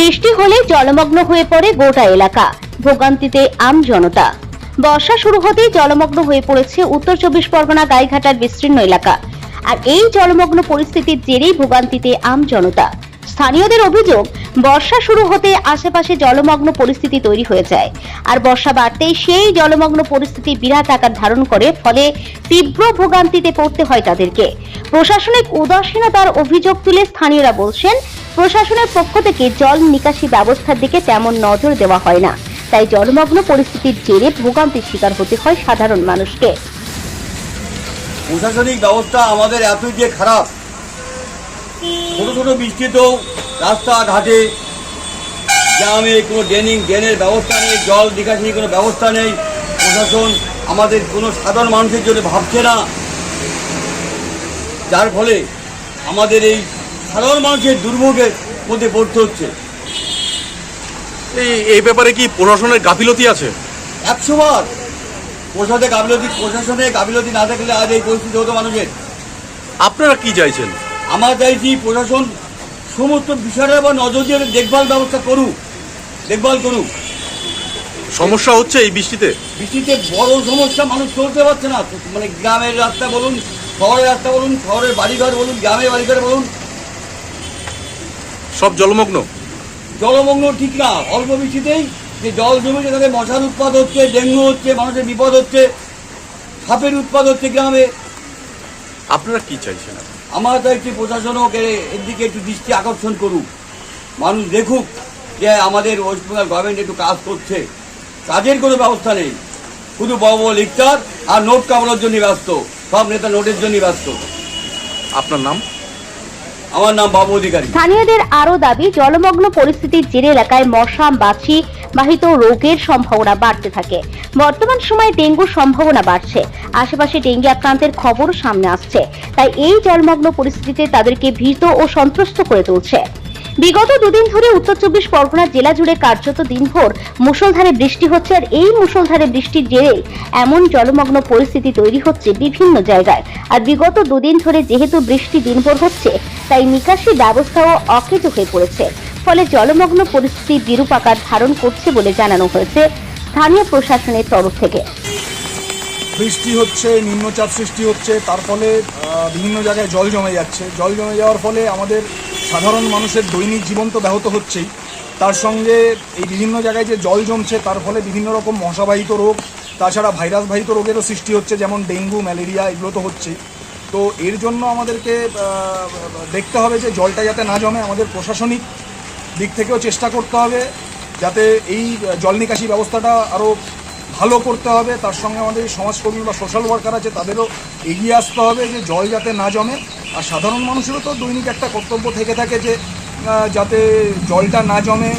বৃষ্টি হলে জলমগ্ন হয়ে পড়ে গোটা এলাকা। ভোগান্তিতে আম জনতা। বর্ষা শুরু হতেই জলমগ্ন হয়ে পড়েছে উত্তর চব্বিশ পরগনা গাইঘাটার বিস্তীর্ণ এলাকা। আর এই জলমগ্ন পরিস্থিতির জেরেই ভোগান্তিতে আম জনতা। স্থানীয়দের অভিযোগ, বর্ষা শুরু হতে আশেপাশে জলমগ্ন পরিস্থিতি তৈরি হয়ে যায়। আর বর্ষা বাড়তেই সেই জলমগ্ন পরিস্থিতি বিরাট আকার ধারণ করে, ফলে তীব্র ভোগান্তিতে পড়তে হয় তাদেরকে। প্রশাসনিক উদাসীনতার অভিযোগ তুলে স্থানীয়রা বলছেন প্রশাসনের পক্ষ থেকে জল নিকাশি ব্যবস্থার দিকে তেমন নজর দেওয়া হয় না। তাই জলমগ্ন পরিস্থিতির জেরে ভোগান্তির শিকার হতে হয় সাধারণ মানুষকে। প্রশাসনিক ব্যবস্থা আমাদের এতই যে খারাপ। ছোট ছোট বৃষ্টিতেও রাস্তাঘাটে গ্রামে কোনো ড্রেনিং, ড্রেনের ব্যবস্থা নেই, জল নিকাশি কোনো ব্যবস্থা নেই, প্রশাসন আমাদের কোনো সাধারণ মানুষের জন্য ভাবছে না। যার ফলে আমাদের এই সাধারণ মানুষের দুর্ভোগের মধ্যে পড়তে হচ্ছে। এই এই ব্যাপারে কি প্রশাসনের গাফিলতি আছে? একশো বার প্রশাসনে গাফিলতি প্রশাসনে গাফিলতি না থাকলে আজ এই পরিস্থিতি হতো মানুষের। আপনারা কি চাইছেন? আমরা চাইছি প্রশাসন সমস্ত বিষয়টা বা নজর দিয়ে দেখভাল ব্যবস্থা করুক। দেখভাল করুক। সমস্যা হচ্ছে এই বৃষ্টিতে? বৃষ্টিতে বড় সমস্যা মানুষ চলতে পারছে না। মানে গ্রামের রাস্তা বলুন শহরের রাস্তা বলুন শহরের বাড়িঘর বলুন গ্রামের বাড়িঘর বলুন সব জলমগ্ন? জলমগ্ন ঠিক না। অল্প বৃষ্টিতেই যে জল জমেছে তাদের মশার উৎপাদ হচ্ছে ডেঙ্গু হচ্ছে মানুষের বিপদ হচ্ছে সাপের উৎপাদ হচ্ছে গ্রামে। আপনারা কি চাইছেন? আমরা চাইছি প্রশাসনও এর দিকে একটু দৃষ্টি আকর্ষণ করুক। মানুষ দেখুক যে আমাদের ওয়েস্ট বেঙ্গল গভর্নমেন্ট একটু কাজ করছে। কাজের কোনো ব্যবস্থা নেই। শুধু বড় বড় লিকচার আর নোট কামানোর জন্য ব্যস্ত। সব নেতা নোটের জন্য ব্যস্ত। আপনার নাম? আমার নাম বাবু অধিকারী। স্থানীয়দের আরও দাবি, জলমগ্ন পরিস্থিতির জেরে এলাকায় মশা বাছি বাহিত রোগের সম্ভাবনা বাড়তে থাকে। বর্তমান সময়ে ডেঙ্গুর সম্ভাবনা বাড়ছে। আশেপাশে ডেঙ্গি আক্রান্তের খবর সামনে আসছে। তাই এই জলমগ্ন পরিস্থিতিতে তাদেরকে ভীত ও সন্ত্রস্ত করে তুলছে। বিগত দুদিন ধরে উত্তর চব্বিশ পরগনা জেলা জুড়ে কার্যত দিনভর মুষলধারে বৃষ্টি হচ্ছে আর এই মুষলধারে বৃষ্টির জেরে এমন জলমগ্ন পরিস্থিতি তৈরি হচ্ছে বিভিন্ন জায়গায়। আর বিগত দুদিন ধরে যেহেতু বৃষ্টি দিনভর হচ্ছে, তাই নিকাশি ব্যবস্থাও অকেজ হয়ে পড়েছে। ফলে জলমগ্ন পরিস্থিতি বিরূপ আকার ধারণ করছে বলে জানানো হয়েছে স্থানীয় প্রশাসনের তরফ থেকে। বৃষ্টি হচ্ছে, নিম্নচাপ সৃষ্টি হচ্ছে, তার ফলে বিভিন্ন জায়গায় জল জমে যাচ্ছে। জল জমে যাওয়ার ফলে আমাদের সাধারণ মানুষের দৈনিক জীবন তো ব্যাহত হচ্ছেই। তার সঙ্গে এই বিভিন্ন জায়গায় যে জল জমছে, তার ফলে বিভিন্ন রকম মশাবাহিত রোগ, তাছাড়া ভাইরাসবাহিত রোগেরও সৃষ্টি হচ্ছে, যেমন ডেঙ্গু, ম্যালেরিয়া, এগুলো তো হচ্ছেই। তো এর জন্য আমাদেরকে দেখতে হবে যে জলটা যাতে না জমে, আমাদের প্রশাসনিক দিক থেকেও চেষ্টা করতে হবে, যাতে এই জল নিকাশি ব্যবস্থাটা আরও ভালো করতে হবে। তার সঙ্গে আমাদের সমাজকর্মী বা সোশ্যাল ওয়ার্কার আছে, তাদেরও এগিয়ে আসতে হবে যে জল যাতে না জমে আর সাধারণ মানুষেরও তো দৈনিক একটা কর্তব্য থেকে থাকে যে যাতে জলটা না জমে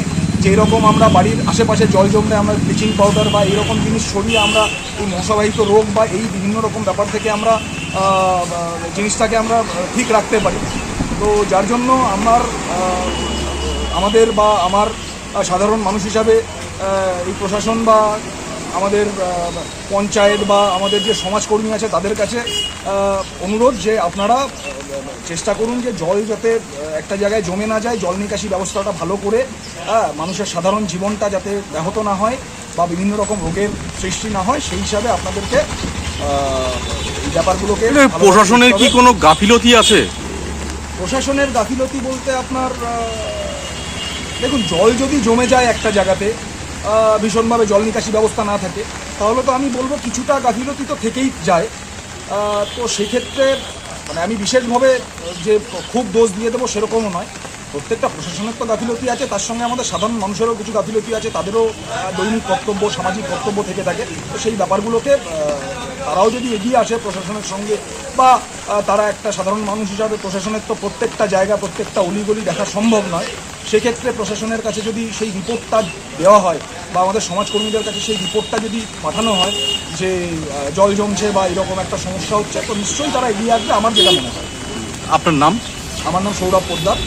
যেই রকম আমরা বাড়ির আশেপাশে জল জমলে আমরা ব্লিচিং পাউডার বা এইরকম জিনিস সরিয়ে আমরা এই মশাবাহিত রোগ বা এই বিভিন্ন রকম ব্যাপার থেকে আমরা জিনিসটাকে আমরা ঠিক রাখতে পারি। তো যার জন্য আমার আমাদের বা আমার সাধারণ মানুষ হিসাবে এই প্রশাসন বা আমাদের পঞ্চায়েত বা আমাদের যে সমাজকর্মী আছে তাদের কাছে অনুরোধ যে আপনারা চেষ্টা করুন যে জল যাতে একটা জায়গায় জমে না যায় জল নিকাশি ব্যবস্থাটা ভালো করে হ্যাঁ, মানুষের সাধারণ জীবনটা যাতে ব্যাহত না হয় বা বিভিন্ন রকম রোগের সৃষ্টি না হয় সেই হিসাবে আপনাদেরকে ব্যাপারগুলোকে প্রশাসনের কি কোনো গাফিলতি আছে? প্রশাসনের গাফিলতি বলতে আপনার দেখুন জল যদি জমে যায় একটা জায়গাতে ভীষণভাবে জল নিকাশি ব্যবস্থা না থাকে, তাহলে তো আমি বলব কিছুটা গাফিলতি তো থেকেই যায়। তো সেক্ষেত্রে মানে আমি বিশেষভাবে যে খুব দোষ দিয়ে দেবো সেরকমও নয়। প্রত্যেকটা প্রশাসনের তো গাফিলতি আছে, তার সঙ্গে আমাদের সাধারণ মানুষেরও কিছু গাফিলতি আছে, তাদেরও দৈনিক কর্তব্য, সামাজিক কর্তব্য থেকে থাকে। তো সেই ব্যাপারগুলোকে তারাও যদি এগিয়ে আসে প্রশাসনের সঙ্গে, বা তারা একটা সাধারণ মানুষ হিসাবে প্রশাসনের তো প্রত্যেকটা জায়গা, প্রত্যেকটা অলিগলি দেখা সম্ভব নয়। সেক্ষেত্রে প্রশাসনের কাছে যদি সেই রিপোর্টটা দেওয়া হয় বা আমাদের সমাজকর্মীদের কাছে সেই রিপোর্টটা যদি পাঠানো হয় যে জল জমছে বা এরকম একটা সমস্যা হচ্ছে তো নিশ্চয়ই তারা এগিয়ে আসবে আমার যেটা মনে হয়। আপনার নাম? আমার নাম সৌরভ পোদ্দার।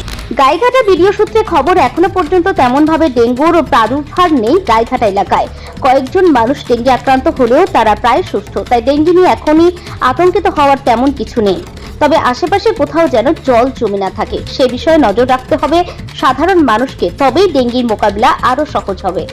গাইঘাটা ভিডিও সূত্রে খবর এখনও পর্যন্ত তেমন ভাবে ডেঙ্গুর প্রাদুর্ভাব নেই গাইঘাটা এলাকায়। কয়েকজন মানুষ ডেঙ্গি আক্রান্ত হলেও তারা প্রায় সুস্থ তাই ডেঙ্গি নিয়ে এখনই আতঙ্কিত হওয়ার তেমন কিছু নেই। তবে আশেপাশে কোথাও যেন জল জমে না থাকে। সে বিষয়ে নজর রাখতে হবে সাধারণ মানুষকে, তবেই ডেঙ্গির মোকাবিলা আরও সহজ হবে।